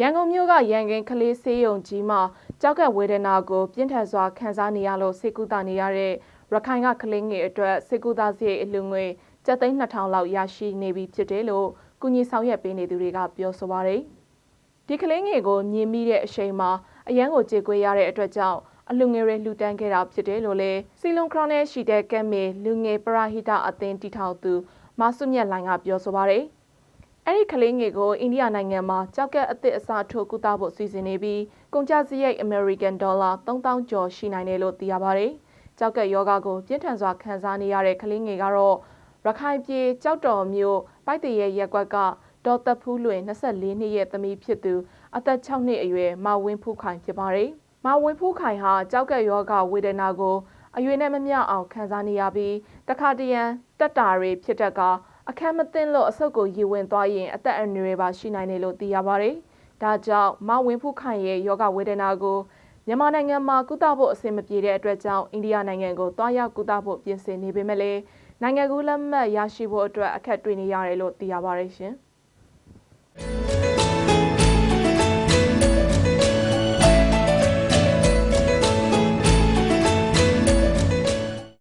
ရန်ကုန်မြို့ကရန်ကင်းကလေးဆေးရုံကြီးမှာကြောက်ကက်ဝေဒနာကိုပြင်းထန်စွာခံစားနေရလို့စေကူတာနေရတဲ့ရခိုင်ကကလေးငယ်အတွက်စေကူတာစရိတ်အလူငွေကျပ်သိန်း2000လောက်ရရှိနေပြီဖြစ်တယ်လို့ကုညီဆောင်ရွက်ပေးနေသူတွေကပြောဆိုပါတယ်။ဒီကလေးငယ်ကိုမြင်မိတဲ့အချိန်မှာအရန်ကိုကြေကွေးရတဲ့အတွက်ကြောင့်အလူငယ်တွေလှူဒန်းခဲ့တာဖြစ်တယ်လို့လည်းစီလွန်ခရိုနယ်ရှိတဲ့ကက်မေလူငယ်ပရာဟိတအသင်းတီထောင်သူမဆုမြတ်လိုင်ကပြောဆိုပါတယ်။ အဲ့ဒီကလေးငယ်ကိုအိန္ဒိယနိုင်ငံမှာကြောက်ကက်အသစ်အစားထိုးကုသဖို့စီစဉ်နေပြီးကုန်ကျစရိတ် American Dollar 3000ကျော်ရှိနိုင်တယ်လို့သိရပါတယ်။ကြောက်ကက်ယောဂကိုပြင်းထန်စွာခံစားနေရတဲ့ကလေးငယ်ကတော့ရခိုင်ပြည်ကြောက်တော်မြို့ပိုက်တရဲရက်ကွက်ကဒေါ်သက်ဖူးလွင်24နှစ်ရဲ့သမီးဖြစ်သူအသက်6နှစ်အရွယ်မဝင်းဖူးခိုင်ဖြစ်ပါတယ်။မဝင်းဖူးခိုင်ဟာကြောက်ကက်ယောဂဝေဒနာကိုအရွယ်နဲ့မမျှအောင်ခံစားနေရပြီးတခါတရံတက်တာတွေဖြစ်တတ်က အခမ်းမသိလို့အဆုတ်ကိုရည်ဝင်သွားရင်အသက်အန္တရာယ်ပါရှိနိုင်တယ်လို့သိရပါတယ်။ဒါကြောင့်မဝင်းဖူးခိုင်ရဲ့ယောဂဝေဒနာကိုမြန်မာနိုင်ငံမှာကုသဖို့အဆင်မပြေတဲ့အတွက်ကြောင့်အိန္ဒိယနိုင်ငံကိုတွားရောက်ကုသဖို့ပြင်ဆင်နေပေမဲ့လည်းနိုင်ငံကူးလက်မှတ်ရရှိဖို့အတွက်အခက်တွေ့နေရတယ်လို့သိရပါတယ်ရှင်။